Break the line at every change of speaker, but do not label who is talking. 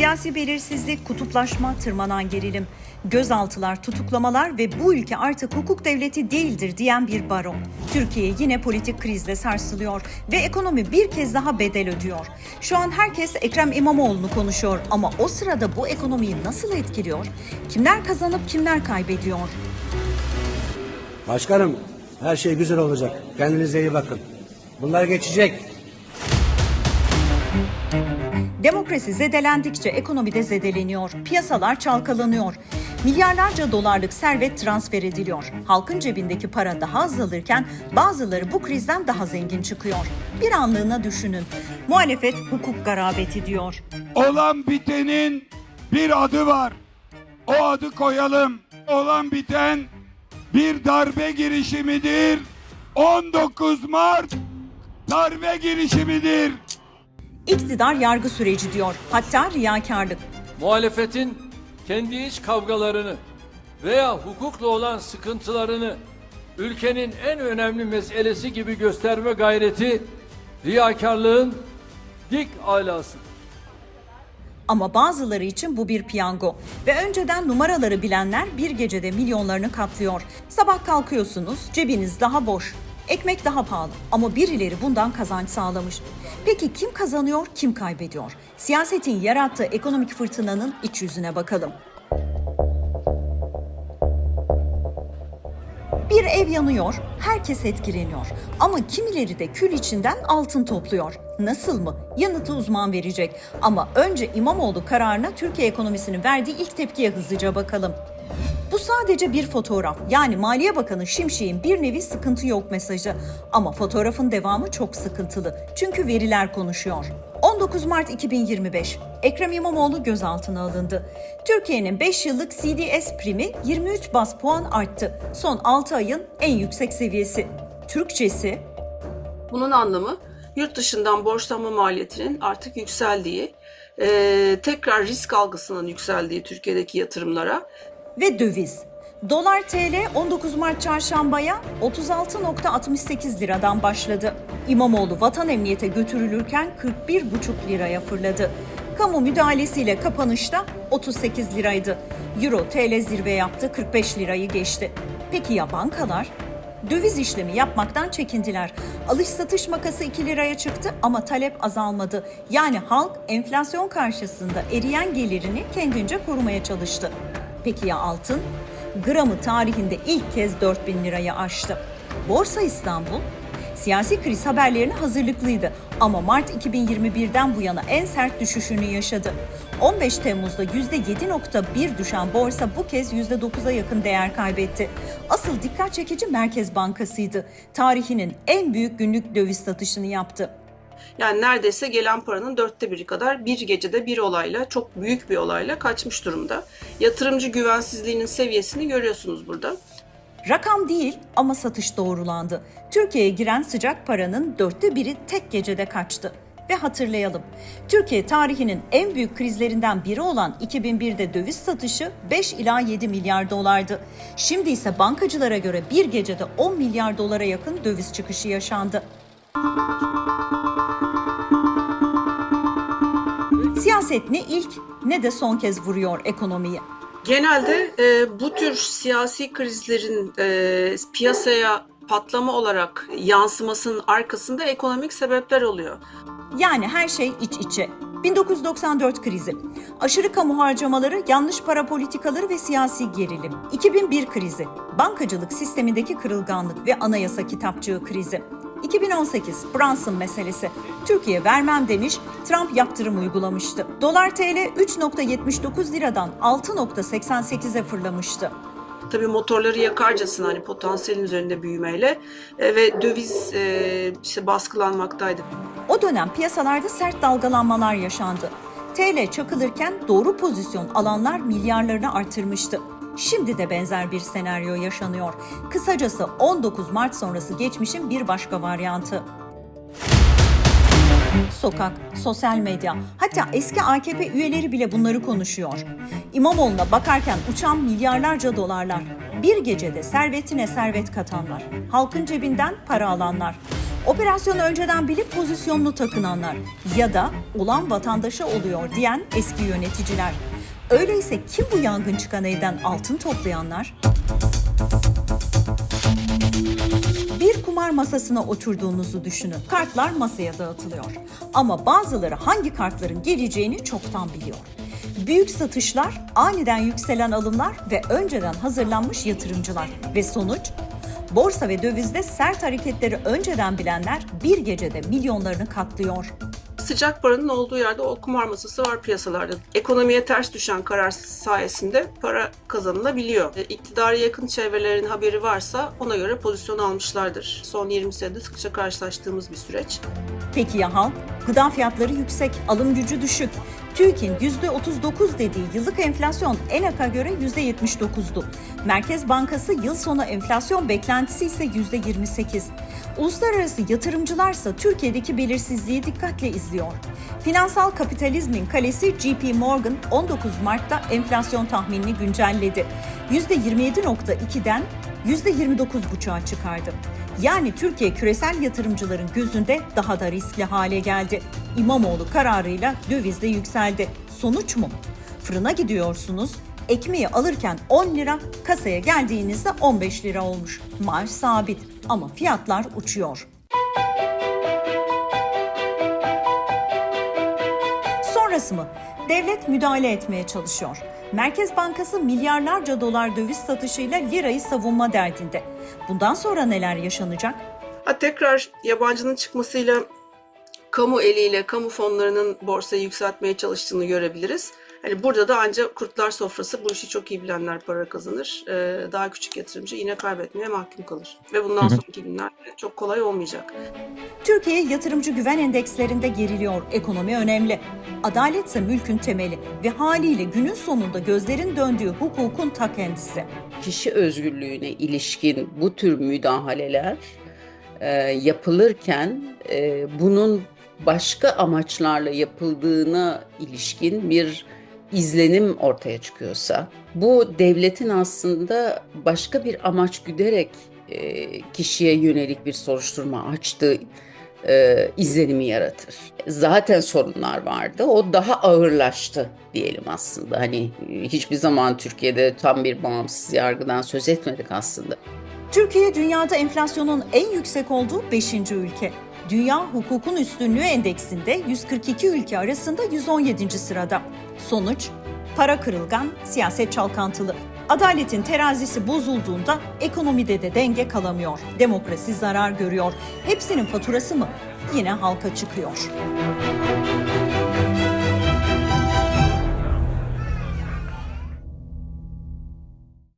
Siyasi belirsizlik, kutuplaşma, tırmanan gerilim, gözaltılar, tutuklamalar ve bu ülke artık hukuk devleti değildir diyen bir baron. Türkiye yine politik krizle sarsılıyor ve ekonomi bir kez daha bedel ödüyor. Şu an herkes Ekrem İmamoğlu'nu konuşuyor ama o sırada bu ekonomiyi nasıl etkiliyor? Kimler kazanıp kimler kaybediyor?
Başkanım her şey güzel olacak. Kendinize iyi bakın. Bunlar geçecek.
Demokrasi zedelendikçe ekonomi de zedeleniyor. Piyasalar çalkalanıyor. Milyarlarca dolarlık servet transfer ediliyor. Halkın cebindeki para daha azalırken bazıları bu krizden daha zengin çıkıyor. Bir anlığına düşünün. Muhalefet hukuk garabeti diyor.
Olan bitenin bir adı var. O adı koyalım. Olan biten bir darbe girişimidir. 19 Mart darbe girişimidir.
İktidar yargı süreci diyor. Hatta riyakarlık.
muhalefetin kendi iç kavgalarını veya hukukla olan sıkıntılarını ülkenin en önemli meselesi gibi gösterme gayreti riyakarlığın dik alasıdır.
Ama bazıları için bu bir piyango. Ve önceden numaraları bilenler bir gecede milyonlarını katlıyor. Sabah kalkıyorsunuz, cebiniz daha boş. Ekmek daha pahalı ama birileri bundan kazanç sağlamış. Peki kim kazanıyor, kim kaybediyor? Siyasetin yarattığı ekonomik fırtınanın iç yüzüne bakalım. Bir ev yanıyor, herkes etkileniyor. Ama kimileri de kül içinden altın topluyor. Nasıl mı? Yanıtı uzman verecek. Ama önce İmamoğlu kararına Türkiye ekonomisinin verdiği ilk tepkiye hızlıca bakalım. Bu sadece bir fotoğraf. Yani Maliye Bakanı Şimşek'in bir nevi sıkıntı yok mesajı. Ama fotoğrafın devamı çok sıkıntılı. Çünkü veriler konuşuyor. 19 Mart 2025. Ekrem İmamoğlu gözaltına alındı. Türkiye'nin 5 yıllık CDS primi 23 bas puan arttı. Son 6 ayın en yüksek seviyesi. Türkçesi
Bunun anlamı yurt dışından borçlanma maliyetinin artık yükseldiği, eee, tekrar risk algısının yükseldiği Türkiye'deki yatırımlara
ve döviz. Dolar TL 19 Mart çarşambaya 36.68 liradan başladı. İmamoğlu vatan emniyete götürülürken 41,5 liraya fırladı. Kamu müdahalesiyle kapanışta 38 liraydı. Euro TL zirve yaptı 45 lirayı geçti. Peki ya bankalar? Döviz işlemi yapmaktan çekindiler. Alış satış makası 2 liraya çıktı ama talep azalmadı. Yani halk enflasyon karşısında eriyen gelirini kendince korumaya çalıştı. Peki ya altın? Gramı tarihinde ilk kez 4000 lirayı aştı. Borsa İstanbul siyasi kriz haberlerine hazırlıklıydı ama Mart 2021'den bu yana en sert düşüşünü yaşadı. 15 Temmuz'da %7.1 düşen borsa bu kez %9'a yakın değer kaybetti. Asıl dikkat çekici Merkez Bankası'ydı. Tarihinin en büyük günlük döviz satışını yaptı.
Yani neredeyse gelen paranın dörtte biri kadar bir gecede bir olayla, çok büyük bir olayla kaçmış durumda. Yatırımcı güvensizliğinin seviyesini görüyorsunuz burada.
Rakam değil ama satış doğrulandı. Türkiye'ye giren sıcak paranın dörtte biri tek gecede kaçtı. Ve hatırlayalım, Türkiye tarihinin en büyük krizlerinden biri olan 2001'de döviz satışı 5 ila 7 milyar dolardı. Şimdi ise bankacılara göre bir gecede 10 milyar dolara yakın döviz çıkışı yaşandı. Siyaset ne ilk ne de son kez vuruyor ekonomiyi.
Genelde e, bu tür siyasi krizlerin e, piyasaya patlama olarak yansımasının arkasında ekonomik sebepler oluyor.
Yani her şey iç içe. 1994 krizi, aşırı kamu harcamaları, yanlış para politikaları ve siyasi gerilim. 2001 krizi, bankacılık sistemindeki kırılganlık ve anayasa kitapçığı krizi. 2018 Brunson meselesi. Türkiye vermem demiş, Trump yaptırım uygulamıştı. Dolar TL 3.79 liradan 6.88'e fırlamıştı.
Tabii motorları yakarcasına hani potansiyelin üzerinde büyümeyle e, ve döviz e, işte baskılanmaktaydı.
O dönem piyasalarda sert dalgalanmalar yaşandı. TL çakılırken doğru pozisyon alanlar milyarlarını artırmıştı. Şimdi de benzer bir senaryo yaşanıyor. Kısacası 19 Mart sonrası geçmişin bir başka varyantı. Sokak, sosyal medya, hatta eski AKP üyeleri bile bunları konuşuyor. İmamoğlu'na bakarken uçan milyarlarca dolarlar, bir gecede servetine servet katanlar, halkın cebinden para alanlar. Operasyonu önceden bilip pozisyonunu takınanlar ya da olan vatandaşa oluyor diyen eski yöneticiler. Öyleyse kim bu yangın çıkan evden altın toplayanlar? Bir kumar masasına oturduğunuzu düşünün. Kartlar masaya dağıtılıyor. Ama bazıları hangi kartların geleceğini çoktan biliyor. Büyük satışlar, aniden yükselen alımlar ve önceden hazırlanmış yatırımcılar. Ve sonuç? Borsa ve dövizde sert hareketleri önceden bilenler bir gecede milyonlarını katlıyor.
Sıcak paranın olduğu yerde o kumar masası var piyasalarda. Ekonomiye ters düşen karar sayesinde para kazanılabiliyor. E, yakın çevrelerin haberi varsa ona göre pozisyon almışlardır. Son 20 senede sıkça karşılaştığımız bir süreç.
Peki ya halk? Gıda fiyatları yüksek, alım gücü düşük. TÜİK'in %39 dediği yıllık enflasyon ENAK'a göre %79'du. Merkez Bankası yıl sonu enflasyon beklentisi ise %28. Uluslararası yatırımcılarsa Türkiye'deki belirsizliği dikkatle izliyor. Finansal kapitalizmin kalesi JP Morgan 19 Mart'ta enflasyon tahminini güncelledi. %27.2'den %29.5'a çıkardı. Yani Türkiye küresel yatırımcıların gözünde daha da riskli hale geldi. İmamoğlu kararıyla döviz de yükseldi. Sonuç mu? Fırına gidiyorsunuz, ekmeği alırken 10 lira, kasaya geldiğinizde 15 lira olmuş. Maaş sabit ama fiyatlar uçuyor. Sonrası mı? Devlet müdahale etmeye çalışıyor. Merkez Bankası milyarlarca dolar döviz satışıyla lirayı savunma derdinde. Bundan sonra neler yaşanacak?
Ha, tekrar yabancının çıkmasıyla kamu eliyle kamu fonlarının borsayı yükseltmeye çalıştığını görebiliriz. Hani burada da ancak kurtlar sofrası bu işi çok iyi bilenler para kazanır. Ee, daha küçük yatırımcı yine kaybetmeye mahkum kalır. Ve bundan sonraki günler çok kolay olmayacak.
Türkiye yatırımcı güven endekslerinde geriliyor. Ekonomi önemli. Adaletse mülkün temeli ve haliyle günün sonunda gözlerin döndüğü hukukun ta kendisi.
kişi özgürlüğüne ilişkin bu tür müdahaleler e, yapılırken e, bunun başka amaçlarla yapıldığına ilişkin bir izlenim ortaya çıkıyorsa bu devletin aslında başka bir amaç güderek e, kişiye yönelik bir soruşturma açtığı e, izlenimi yaratır. Zaten sorunlar vardı. O daha ağırlaştı diyelim aslında. Hani hiçbir zaman Türkiye'de tam bir bağımsız yargıdan söz etmedik aslında.
Türkiye dünyada enflasyonun en yüksek olduğu 5. ülke. Dünya Hukukun Üstünlüğü Endeksinde 142 ülke arasında 117. sırada. Sonuç, para kırılgan, siyaset çalkantılı. Adaletin terazisi bozulduğunda ekonomide de denge kalamıyor. Demokrasi zarar görüyor. Hepsinin faturası mı? Yine halka çıkıyor.